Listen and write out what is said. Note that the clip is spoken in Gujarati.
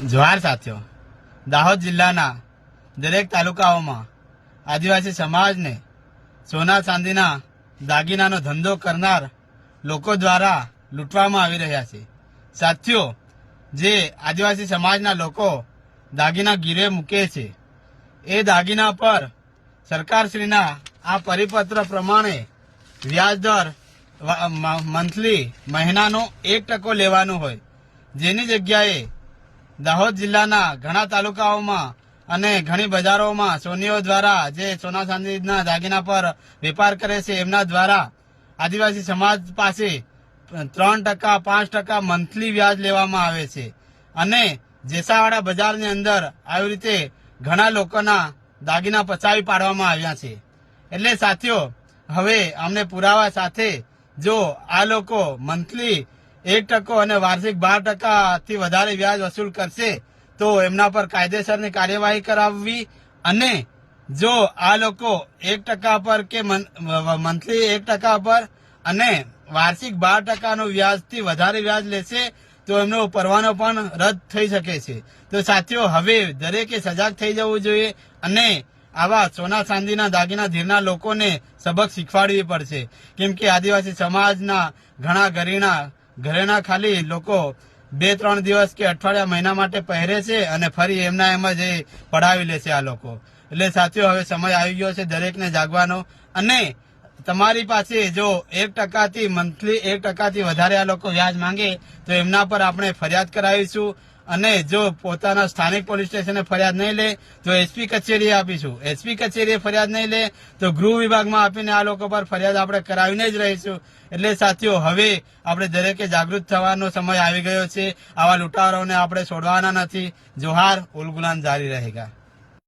જવાહર સાથીઓ, દાહોદ જિલ્લાના દરેક તાલુકાઓમાં આદિવાસી સમાજને સોના ચાંદીના દાગીનાનો ધંધો કરનાર લોકો દ્વારા લૂંટવામાં આવી રહ્યા છે. સાથીઓ, જે આદિવાસી સમાજના લોકો દાગીના ગીરે મૂકે છે, એ દાગીના પર સરકારશ્રીના આ પરિપત્ર પ્રમાણે વ્યાજદર મંથલી મહિનાનો એક ટકો લેવાનો હોય. જેની જગ્યાએ દાહોદ જિલ્લાના ઘણા તાલુકાઓમાં અને ઘણી બજારોમાં સોનીઓ દ્વારા જે સોના ચાંદીના દાગીના પર વેપાર કરે છે, એમના દ્વારા આદિવાસી સમાજ પાસે ત્રણ ટકા, પાંચ ટકા મંથલી વ્યાજ લેવામાં આવે છે. અને જેસાવાડા બજારની અંદર આવી રીતે ઘણા લોકોના દાગીના પચાવી પાડવામાં આવ્યા છે. એટલે સાથીઓ, હવે અમને પુરાવા સાથે જો આ લોકો મંથલી એક ટકો અને વાર્ષિક બાર ટકાથી વધારે વ્યાજ વસૂલ કરશે, તો એમના પર કાયદેસરની કાર્યવાહી કરાવવી અને જો આ લોકો એક ટકા પર કે મંથલી એક ટકા પર અને વાર્ષિક બાર ટકાનું વ્યાજથી વધારે વ્યાજ લેશે, તો એમનો પરવાનો પણ રદ થઈ શકે છે. તો સાથીઓ, હવે દરેકે સજાગ થઈ જવું જોઈએ અને આવા સોના ચાંદીના દાગીના ધીરના લોકોને સબક શીખવાડવી પડશે. કેમ કે આદિવાસી સમાજના ઘણા ઘરેણા ઘરેણા ખાલી લોકો બે, ત્રણ દિવસ કે અઠવાડિયા, મહિના માટે પહેરે છે અને ફરી એમના એમ જ એ પડાવી લે છે આ લોકો. એટલે સાથીઓ, હવે સમય આવી ગયો છે દરેકને જાગવાનો. અને તમારી પાસે જો એક ટકાથી મંથલી એક ટકાથી વધારે આ લોકો વ્યાજ માંગે તો એમના પર આપણે ફરિયાદ કરાવીશું. અને જો પોતાના સ્થાનિક પોલીસ સ્ટેશને ફરિયાદ નહીં લે, તો એસપી કચેરીએ આપીશું. એસપી કચેરીએ ફરિયાદ નહીં લે, તો ગૃહ વિભાગમાં આપીને આ લોકો પર ફરિયાદ આપણે કરાવીને જ રહીશું. એટલે સાથીઓ, હવે આપણે દરેકે જાગૃત થવાનો સમય આવી ગયો છે. આવા લૂંટારોને આપણે છોડવાના નથી. જોહાર ઉલગુલાન જારી રહેગા.